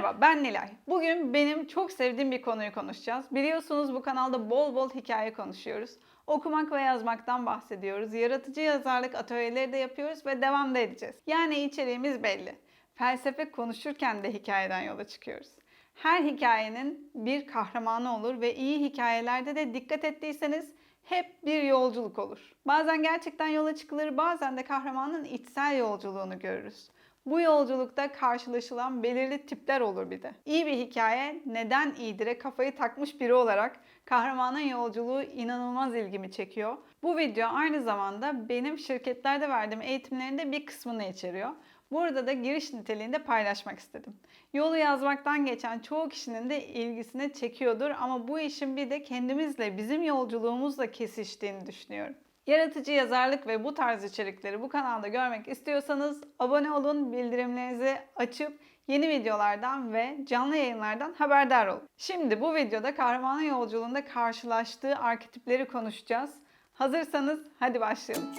Merhaba ben Nilay. Bugün benim çok sevdiğim bir konuyu konuşacağız. Biliyorsunuz bu kanalda bol bol hikaye konuşuyoruz. Okumak ve yazmaktan bahsediyoruz. Yaratıcı yazarlık atölyeleri de yapıyoruz ve devam da edeceğiz. Yani içeriğimiz belli. Felsefe konuşurken de hikayeden yola çıkıyoruz. Her hikayenin bir kahramanı olur ve iyi hikayelerde de dikkat ettiyseniz hep bir yolculuk olur. Bazen gerçekten yola çıkılır, bazen de kahramanın içsel yolculuğunu görürüz. Bu yolculukta karşılaşılan belirli tipler olur bir de. İyi bir hikaye neden iyidir'e kafayı takmış biri olarak kahramanın yolculuğu inanılmaz ilgimi çekiyor. Bu video aynı zamanda benim şirketlerde verdiğim eğitimlerin de bir kısmını içeriyor. Burada da giriş niteliğinde paylaşmak istedim. Yolu yazmaktan geçen çoğu kişinin de ilgisini çekiyordur ama bu işin bir de kendimizle, bizim yolculuğumuzla kesiştiğini düşünüyorum. Yaratıcı yazarlık ve bu tarz içerikleri bu kanalda görmek istiyorsanız abone olun, bildirimlerinizi açıp yeni videolardan ve canlı yayınlardan haberdar olun. Şimdi bu videoda kahramanın yolculuğunda karşılaştığı arketipleri konuşacağız. Hazırsanız hadi başlayalım.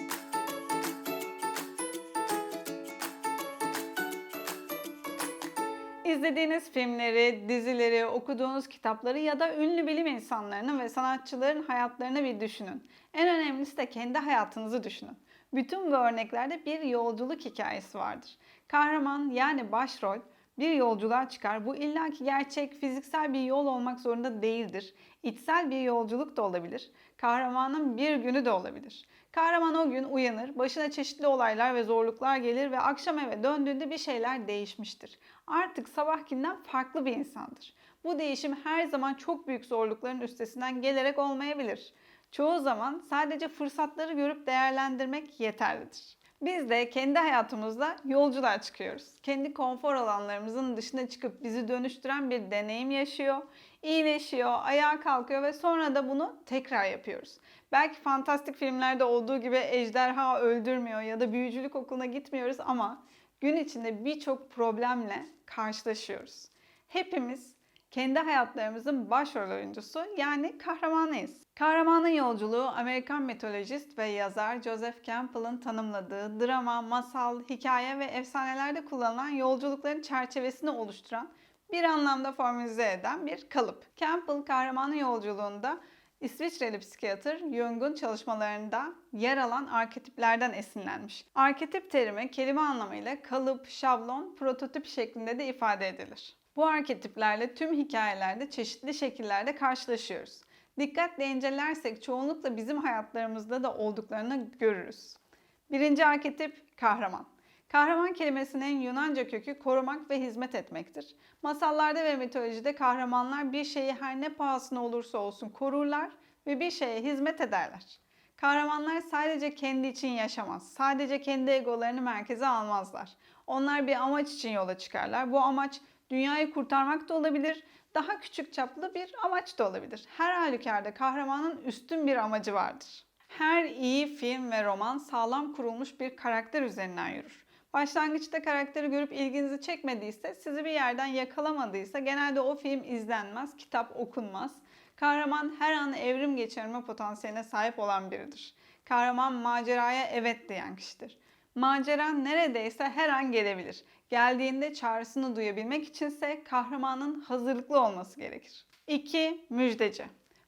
İzlediğiniz filmleri, dizileri, okuduğunuz kitapları ya da ünlü bilim insanlarının ve sanatçıların hayatlarını bir düşünün. En önemlisi de kendi hayatınızı düşünün. Bütün bu örneklerde bir yolculuk hikayesi vardır. Kahraman yani başrol bir yolculuğa çıkar. Bu illaki gerçek, fiziksel bir yol olmak zorunda değildir. İçsel bir yolculuk da olabilir. Kahramanın bir günü de olabilir. Kahraman o gün uyanır, başına çeşitli olaylar ve zorluklar gelir ve akşam eve döndüğünde bir şeyler değişmiştir. Artık sabahkinden farklı bir insandır. Bu değişim her zaman çok büyük zorlukların üstesinden gelerek olmayabilir. Çoğu zaman sadece fırsatları görüp değerlendirmek yeterlidir. Biz de kendi hayatımızda yolculuğa çıkıyoruz. Kendi konfor alanlarımızın dışına çıkıp bizi dönüştüren bir deneyim yaşıyor, iyileşiyor, ayağa kalkıyor ve sonra da bunu tekrar yapıyoruz. Belki fantastik filmlerde olduğu gibi ejderha öldürmüyor ya da büyücülük okuluna gitmiyoruz ama gün içinde birçok problemle karşılaşıyoruz. Hepimiz kendi hayatlarımızın başrol oyuncusu yani kahramanıyız. Kahramanın yolculuğu Amerikan mitolojist ve yazar Joseph Campbell'ın tanımladığı drama, masal, hikaye ve efsanelerde kullanılan yolculukların çerçevesini oluşturan bir anlamda formülize eden bir kalıp. Campbell kahramanın yolculuğunda İsviçreli psikiyatr Jung'un çalışmalarında yer alan arketiplerden esinlenmiş. Arketip terimi kelime anlamıyla kalıp, şablon, prototip şeklinde de ifade edilir. Bu arketiplerle tüm hikayelerde çeşitli şekillerde karşılaşıyoruz. Dikkatle incelersek çoğunlukla bizim hayatlarımızda da olduklarını görürüz. Birinci arketip kahraman. Kahraman kelimesinin Yunanca kökü korumak ve hizmet etmektir. Masallarda ve mitolojide kahramanlar bir şeyi her ne pahasına olursa olsun korurlar ve bir şeye hizmet ederler. Kahramanlar sadece kendi için yaşamaz, sadece kendi egolarını merkeze almazlar. Onlar bir amaç için yola çıkarlar. Bu amaç dünyayı kurtarmak da olabilir, daha küçük çaplı bir amaç da olabilir. Her halükarda kahramanın üstün bir amacı vardır. Her iyi film ve roman sağlam kurulmuş bir karakter üzerinden yürür. Başlangıçta karakteri görüp ilginizi çekmediyse, sizi bir yerden yakalamadıysa genelde o film izlenmez, kitap okunmaz. Kahraman her an evrim geçirme potansiyeline sahip olan biridir. Kahraman maceraya evet diyen kişidir. Macera neredeyse her an gelebilir. Geldiğinde çağrısını duyabilmek içinse kahramanın hazırlıklı olması gerekir. 2. Müjdeci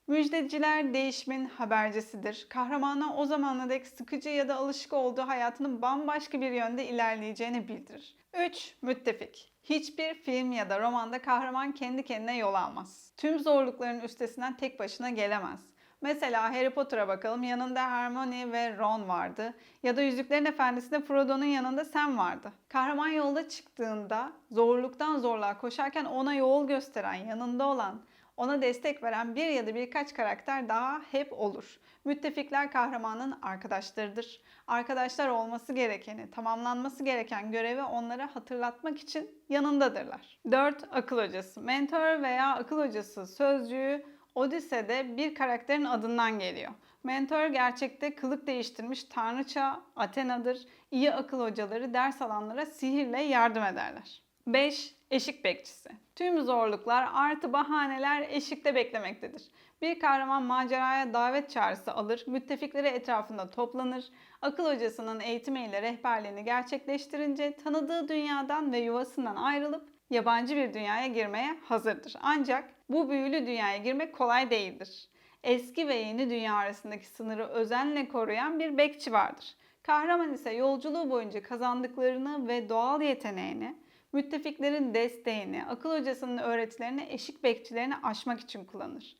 Müjdeciler değişimin habercisidir. Kahramana o zamana dek sıkıcı ya da alışık olduğu hayatının bambaşka bir yönde ilerleyeceğini bildirir. 3. Müttefik Hiçbir film ya da romanda kahraman kendi kendine yol almaz. Tüm zorlukların üstesinden tek başına gelemez. Mesela Harry Potter'a bakalım yanında Hermione ve Ron vardı. Ya da Yüzüklerin Efendisi'nde Frodo'nun yanında Sam vardı. Kahraman yolda çıktığında zorluktan zorluğa koşarken ona yol gösteren, yanında olan, ona destek veren bir ya da birkaç karakter daha hep olur. Müttefikler kahramanın arkadaşlarıdır. Arkadaşlar olması gerekeni, tamamlanması gereken görevi onlara hatırlatmak için yanındadırlar. 4. Akıl hocası. Mentor veya akıl hocası sözcüğü Odise'de bir karakterin adından geliyor. Mentor gerçekte kılık değiştirmiş tanrıça Athena'dır. İyi akıl hocaları ders alanlara sihirle yardım ederler. 5. Eşik bekçisi. Tüm zorluklar artı bahaneler eşikte beklemektedir. Bir kahraman maceraya davet çağrısı alır, müttefikleri etrafında toplanır, akıl hocasının eğitimiyle rehberliğini gerçekleştirince tanıdığı dünyadan ve yuvasından ayrılıp yabancı bir dünyaya girmeye hazırdır. Ancak bu büyülü dünyaya girmek kolay değildir. Eski ve yeni dünya arasındaki sınırı özenle koruyan bir bekçi vardır. Kahraman ise yolculuğu boyunca kazandıklarını ve doğal yeteneğini, müttefiklerin desteğini, akıl hocasının öğretilerini eşik bekçilerini aşmak için kullanır.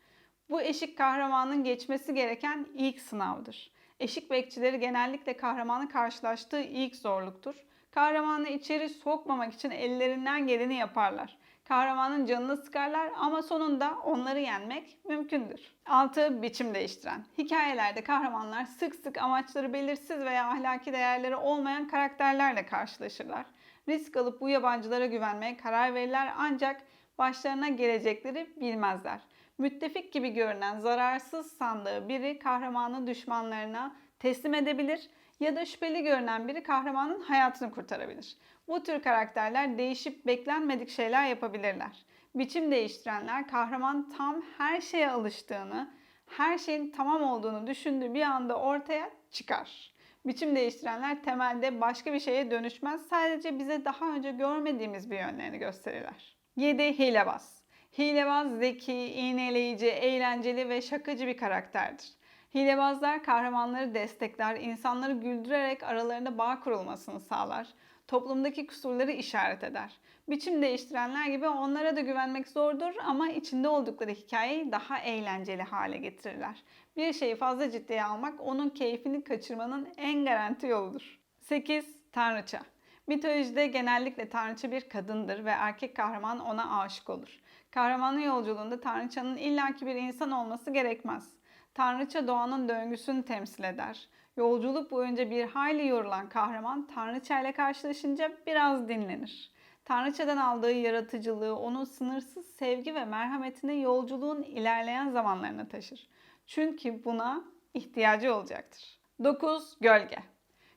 Bu eşik kahramanın geçmesi gereken ilk sınavdır. Eşik bekçileri genellikle kahramanın karşılaştığı ilk zorluktur. Kahramanı içeri sokmamak için ellerinden geleni yaparlar. Kahramanın canını sıkarlar ama sonunda onları yenmek mümkündür. 6. Biçim değiştiren. Hikayelerde kahramanlar sık sık amaçları belirsiz veya ahlaki değerleri olmayan karakterlerle karşılaşırlar. Risk alıp bu yabancılara güvenmeye karar verirler ancak başlarına gelecekleri bilmezler. Müttefik gibi görünen zararsız sandığı biri kahramanı düşmanlarına teslim edebilir ya da şüpheli görünen biri kahramanın hayatını kurtarabilir. Bu tür karakterler değişip beklenmedik şeyler yapabilirler. Biçim değiştirenler kahraman tam her şeye alıştığını, her şeyin tamam olduğunu düşündüğü bir anda ortaya çıkar. Biçim değiştirenler temelde başka bir şeye dönüşmez. Sadece bize daha önce görmediğimiz bir yönlerini gösterirler. 7. Hilebaz. Hilebaz zeki, iğneleyici, eğlenceli ve şakacı bir karakterdir. Hilebazlar kahramanları destekler, insanları güldürerek aralarında bağ kurulmasını sağlar. Toplumdaki kusurları işaret eder. Biçim değiştirenler gibi onlara da güvenmek zordur ama içinde oldukları hikayeyi daha eğlenceli hale getirirler. Bir şeyi fazla ciddiye almak onun keyfini kaçırmanın en garanti yoludur. 8. Tanrıça Mitolojide genellikle tanrıça bir kadındır ve erkek kahraman ona aşık olur. Kahramanın yolculuğunda tanrıçanın illaki bir insan olması gerekmez. Tanrıça doğanın döngüsünü temsil eder. Yolculuk boyunca bir hayli yorulan kahraman Tanrıça ile karşılaşınca biraz dinlenir. Tanrıçadan aldığı yaratıcılığı onun sınırsız sevgi ve merhametine yolculuğun ilerleyen zamanlarına taşır. Çünkü buna ihtiyacı olacaktır. 9. Gölge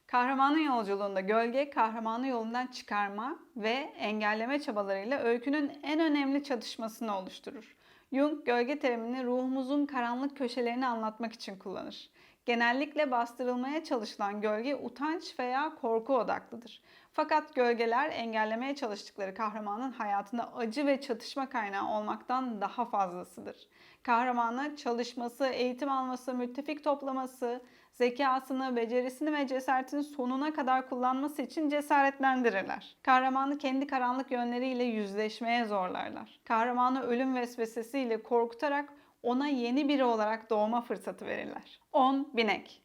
Kahramanın yolculuğunda gölge, kahramanı yolundan çıkarma ve engelleme çabalarıyla öykünün en önemli çatışmasını oluşturur. Jung, gölge terimini ruhumuzun karanlık köşelerini anlatmak için kullanır. Genellikle bastırılmaya çalışılan gölge utanç veya korku odaklıdır. Fakat gölgeler engellemeye çalıştıkları kahramanın hayatında acı ve çatışma kaynağı olmaktan daha fazlasıdır. Kahramanı çalışması, eğitim alması, müttefik toplaması, zekasını, becerisini ve cesaretini sonuna kadar kullanması için cesaretlendirirler. Kahramanı kendi karanlık yönleriyle yüzleşmeye zorlarlar. Kahramanı ölüm vesvesesiyle korkutarak ona yeni biri olarak doğma fırsatı verirler. 10. Binek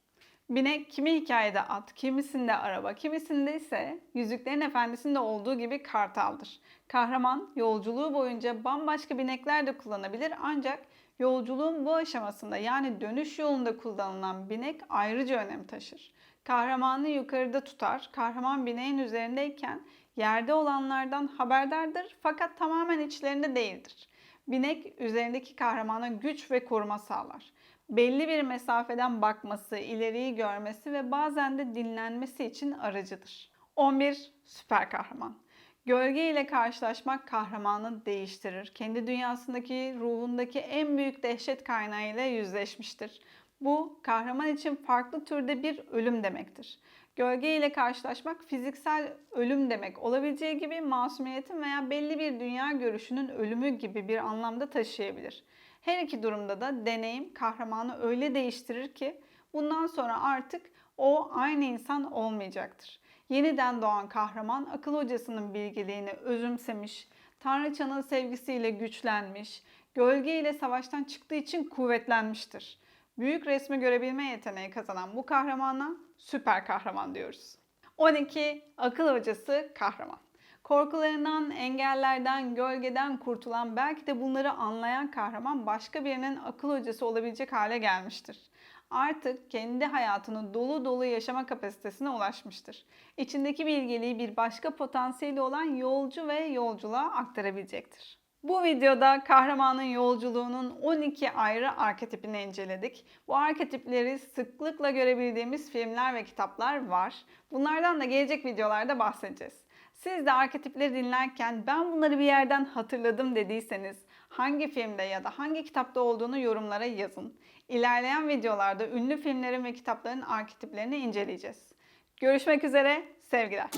Binek kimi hikayede at, kimisinde araba, kimisinde ise Yüzüklerin Efendisi'nde olduğu gibi kartaldır. Kahraman yolculuğu boyunca bambaşka binekler de kullanabilir ancak Yolculuğun bu aşamasında yani dönüş yolunda kullanılan binek ayrıca önem taşır. Kahramanı yukarıda tutar, kahraman bineğin üzerindeyken yerde olanlardan haberdardır fakat tamamen içlerinde değildir. Binek üzerindeki kahramana güç ve koruma sağlar. Belli bir mesafeden bakması, ileriyi görmesi ve bazen de dinlenmesi için aracıdır. 11. Süper kahraman. Gölge ile karşılaşmak kahramanı değiştirir. Kendi dünyasındaki, ruhundaki en büyük dehşet kaynağıyla yüzleşmiştir. Bu kahraman için farklı türde bir ölüm demektir. Gölge ile karşılaşmak fiziksel ölüm demek olabileceği gibi masumiyetin veya belli bir dünya görüşünün ölümü gibi bir anlamda taşıyabilir. Her iki durumda da deneyim kahramanı öyle değiştirir ki bundan sonra artık o aynı insan olmayacaktır. Yeniden doğan kahraman akıl hocasının bilgeliğini özümsemiş, Tanrıçanın sevgisiyle güçlenmiş, gölge ile savaştan çıktığı için kuvvetlenmiştir. Büyük resmi görebilme yeteneği kazanan bu kahramana süper kahraman diyoruz. 12. Akıl hocası kahraman. Korkularından, engellerden, gölgeden kurtulan, belki de bunları anlayan kahraman başka birinin akıl hocası olabilecek hale gelmiştir artık kendi hayatını dolu dolu yaşama kapasitesine ulaşmıştır. İçindeki bilgeliği bir başka potansiyeli olan yolcu ve yolculuğa aktarabilecektir. Bu videoda kahramanın yolculuğunun 12 ayrı arketipini inceledik. Bu arketipleri sıklıkla görebildiğimiz filmler ve kitaplar var. Bunlardan da gelecek videolarda bahsedeceğiz. Siz de arketipleri dinlerken ben bunları bir yerden hatırladım dediyseniz hangi filmde ya da hangi kitapta olduğunu yorumlara yazın. İlerleyen videolarda ünlü filmlerin ve kitapların arketiplerini inceleyeceğiz. Görüşmek üzere, sevgiler.